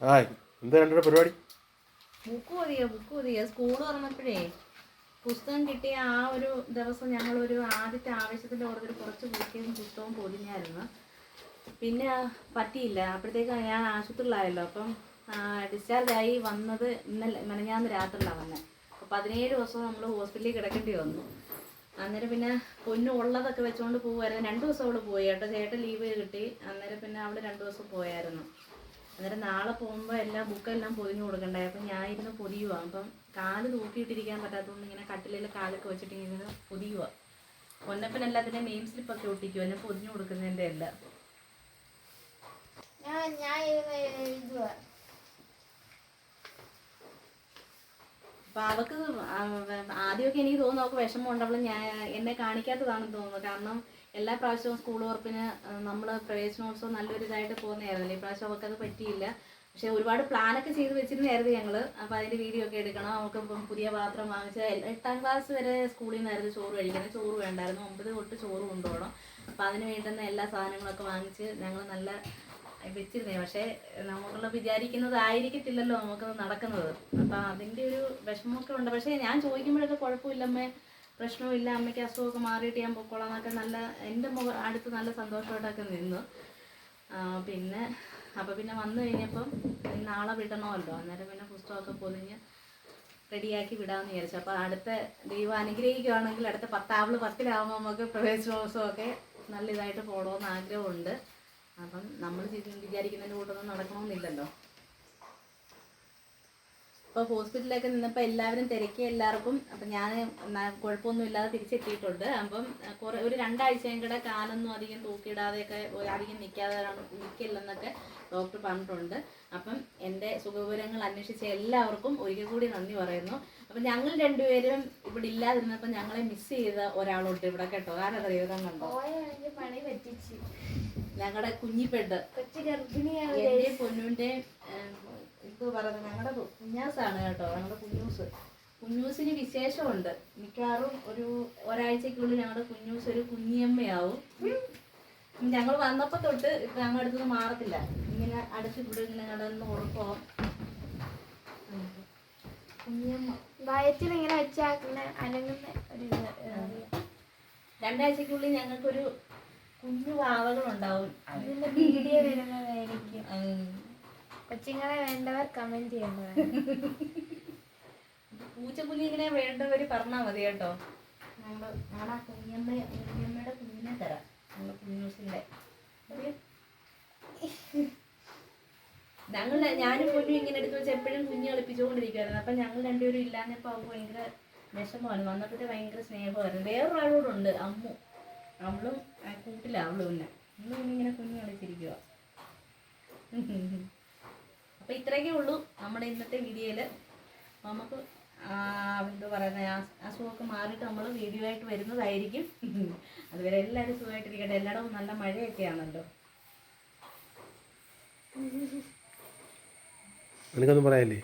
ആ എന്താ രണ്ടുപേരുടെ പരിപാടി? ബുക്ക് മതിയോ ബുക്ക് മതിയോ സ്കൂൾ തുറന്നപ്പോഴേ പുസ്തകം കിട്ടിയ ആ ഒരു ദിവസം ഞങ്ങൾ ഒരു ആദ്യത്തെ ആവശ്യത്തിന്റെ പുറത്തൊരു കുറച്ച് ബുക്കും പുസ്തകവും പൊതിഞ്ഞായിരുന്നു. പിന്നെ പറ്റിയില്ല. അപ്പോഴത്തേക്ക് ഞാൻ ആശുപത്രിയിലായല്ലോ. അപ്പം ഡിസ്ചാർജ് ആയി വന്നത് ഇന്നലെ മെനഞ്ഞാന്ന് രാത്രിയിലാണ് വന്നത് അപ്പോൾ പതിനേഴ് ദിവസം നമ്മൾ ഹോസ്പിറ്റലിൽ കിടക്കേണ്ടി വന്നു. അന്നേരം പിന്നെ പൊന്നു ഉള്ളതൊക്കെ വെച്ചുകൊണ്ട് പോകുമായിരുന്നു രണ്ട് ദിവസം അവൾ പോയി. കേട്ടോ ചേട്ടൻ ലീവ് കിട്ടി. അന്നേരം പിന്നെ അവൾ രണ്ട് ദിവസം പോയായിരുന്നു. അന്നേരം നാളെ പോകുമ്പോൾ എല്ലാം ബുക്കെല്ലാം പൊതിഞ്ഞു കൊടുക്കണ്ടായി അപ്പം ഞാൻ ഇരുന്ന് പൊതിയുക അപ്പം കാൽ തൂക്കിയിട്ടിരിക്കാൻ പറ്റാത്തതുകൊണ്ട് ഇങ്ങനെ കട്ടിലിൽ കാലൊക്കെ വെച്ചിട്ട് ഇങ്ങനെ പൊതിയുക പൊന്നപ്പൻ എല്ലാത്തിന്റെ നെയിം സ്ലിപ്പൊക്കെ ഒട്ടിക്കും എന്നെ പൊതിഞ്ഞു കൊടുക്കുന്നതിന്റെ അല്ല. അപ്പൊ അവക്ക് ആദ്യമൊക്കെ എനിക്ക് തോന്നുന്നു അവൾക്ക് വിഷമം അവൾ ഞാൻ എന്നെ കാണിക്കാത്തതാണെന്ന് തോന്നുന്നു. കാരണം എല്ലാ പ്രാവശ്യവും സ്കൂൾ ഉറപ്പിന് നമ്മൾ പ്രവേശനോത്സവം നല്ലൊരു ഇതായിട്ട് പോകുന്നതായിരുന്നല്ലോ. ഈ പ്രാവശ്യം അവൾക്ക് അത് പറ്റിയില്ല. പക്ഷെ ഒരുപാട് പ്ലാനൊക്കെ ചെയ്ത് വെച്ചിരുന്നായിരുന്നു ഞങ്ങൾ അപ്പോൾ അതിന്റെ വീഡിയോ ഒക്കെ എടുക്കണം. അവൾക്ക് ഇപ്പം പുതിയ പാത്രം വാങ്ങിച്ച എട്ടാം ക്ലാസ് വരെ സ്കൂളിൽ നിന്നായിരുന്നു ചോറ് കഴിക്കുന്നത്. ചോറ് വേണ്ടായിരുന്നു. ഒമ്പത് തൊട്ട് ചോറ് കൊണ്ടുപോകണം. അപ്പോൾ അതിന് വേണ്ടുന്ന എല്ലാ സാധനങ്ങളൊക്കെ വാങ്ങിച്ച് ഞങ്ങൾ നല്ല വെച്ചിരുന്നേ പക്ഷേ നമ്മൾ വിചാരിക്കുന്നതായിരിക്കത്തില്ലല്ലോ നമുക്കത് നടക്കുന്നത്. അപ്പം അതിന്റെ ഒരു വിഷമമൊക്കെ ഉണ്ട്. പക്ഷേ ഞാൻ ചോദിക്കുമ്പോഴൊക്കെ കുഴപ്പമില്ല അമ്മേ പ്രശ്നമില്ല അമ്മയ്ക്ക് അസുഖമൊക്കെ മാറിയിട്ട് ഞാൻ പൊക്കോളാം എന്നൊക്കെ നല്ല എന്റെ മുഖ അടുത്ത് നല്ല സന്തോഷമായിട്ടൊക്കെ നിന്നു. പിന്നെ അപ്പോൾ പിന്നെ വന്നു കഴിഞ്ഞപ്പം നാളെ വിടണമല്ലോ. അന്നേരം പിന്നെ പുസ്തകമൊക്കെ പൊതിഞ്ഞ് റെഡിയാക്കി വിടാമെന്ന് വിചാരിച്ചു. അപ്പോൾ അടുത്ത ദൈവം അനുഗ്രഹിക്കുകയാണെങ്കിൽ അടുത്ത പത്താവിൾ പത്തിലാവുമ്പോൾ നമുക്ക് പ്രവേശനോത്സവമൊക്കെ നല്ല ഇതായിട്ട് പോകണമെന്ന് ആഗ്രഹമുണ്ട്. അപ്പം നമ്മൾ വിചാരിക്കുന്നതിന്റെ കൂട്ടൊന്നും നടക്കണമെന്നില്ലല്ലോ. ഇപ്പോൾ ഹോസ്പിറ്റലിലൊക്കെ നിന്നപ്പോൾ എല്ലാവരും തിരക്കി എല്ലാവർക്കും. അപ്പം ഞാൻ കുഴപ്പമൊന്നും ഇല്ലാതെ തിരിച്ചെത്തിയിട്ടുണ്ട്. അപ്പം കുറേ ഒരു രണ്ടാഴ്ചയും കൂടെ കാലൊന്നും അധികം തൂക്കിയിടാതെയൊക്കെ അധികം നിൽക്കാതെ നിൽക്കില്ലെന്നൊക്കെ ഡോക്ടർ പറഞ്ഞിട്ടുണ്ട്. അപ്പം എന്റെ സുഖവിവരങ്ങൾ അന്വേഷിച്ച എല്ലാവർക്കും ഒരിക്കൽ കൂടി നന്ദി പറയുന്നു. അപ്പം ഞങ്ങൾ രണ്ടുപേരും ഇവിടെ ഇല്ലാതിരുന്നപ്പോൾ ഞങ്ങളെ മിസ് ചെയ്ത ഒരാളുണ്ട് ഇവിടെ കേട്ടോ. ആരറിയോ കണ്ടോ ഞങ്ങളുടെ കുഞ്ഞിപ്പെട്ട് കൊച്ചു ഗർഭിണിയാണ് എന്റെ പറയുന്നത് ഞങ്ങളുടെ കുഞ്ഞാസാണ് കേട്ടോ ഞങ്ങളുടെ കുഞ്ഞൂസ്. കുഞ്ഞൂസിന് വിശേഷമുണ്ട്. മിക്കവാറും ഒരു ഒരാഴ്ചക്കുള്ളിൽ ഞങ്ങളുടെ കുഞ്ഞൂസ് ഒരു കുഞ്ഞിയമ്മയാവും. ഞങ്ങൾ വന്നപ്പോ തൊട്ട് ഇപ്പൊ ഞങ്ങളുടെ അടുത്ത് മാറത്തില്ല. ഇങ്ങനെ അടുത്ത് ഇവിടെ ഇങ്ങനെ കിടന്ന് ഉറക്കോ? കുഞ്ഞിയമ്മ. വയറ്റിൽ ഇങ്ങനെ അനങ്ങുന്ന ഒരു. രണ്ടാഴ്ചക്കുള്ളിൽ ഞങ്ങൾക്കൊരു കുഞ്ഞു വാവകളുണ്ടാവും. അതിന്റെ വീഡിയോ വരുന്നതായിരിക്കും. കൊച്ചുങ്ങളെ വേണ്ടവർ കമന്റ് ചെയ്യേണ്ടതാണ് പൂച്ചക്കുഞ്ഞി ഇങ്ങനെ വേണ്ടവര് പറഞ്ഞാൽ മതി കേട്ടോ. ഞങ്ങൾ ഞങ്ങളുടെ കുഞ്ഞമ്മ കുഞ്ഞമ്മയുടെ കുഞ്ഞിനെ തരാം. ഞങ്ങളുടെ കുഞ്ഞൂസിന്റെ ഞങ്ങൾ ഞാനും പൊന്നും ഇങ്ങനെ എടുത്ത് വെച്ച് എപ്പോഴും കുഞ്ഞ് കളിപ്പിച്ചുകൊണ്ടിരിക്കുകയായിരുന്നു അപ്പം ഞങ്ങൾ രണ്ടുപേരും ഇല്ലാന്നപ്പോ അവൾക്ക് ഭയങ്കര വിഷമമാണ്. വന്നപ്പോഴത്തെ ഭയങ്കര സ്നേഹമായിരുന്നു. വേറൊരാളോടുണ്ട് അമ്മു. അവളും ആ കൂട്ടില്ല അവളും ഇല്ല ഇന്നും ഇങ്ങനെ കുഞ്ഞ് കളിച്ചിരിക്കുക അപ്പൊ ഇത്രയൊക്കെ ഉള്ളൂ നമ്മുടെ ഇന്നത്തെ വീഡിയോയിൽ. നമുക്ക് എന്താ പറയുന്നത് അസുഖമൊക്കെ മാറിയിട്ട് നമ്മൾ വീഡിയോ ആയിട്ട് വരുന്നതായിരിക്കും. അതുവരെ എല്ലാവരും സുഖമായിട്ടിരിക്കട്ടെ. എല്ലായിടവും നല്ല മഴയൊക്കെയാണല്ലോ. എനിക്കൊന്നും പറയാനില്ല?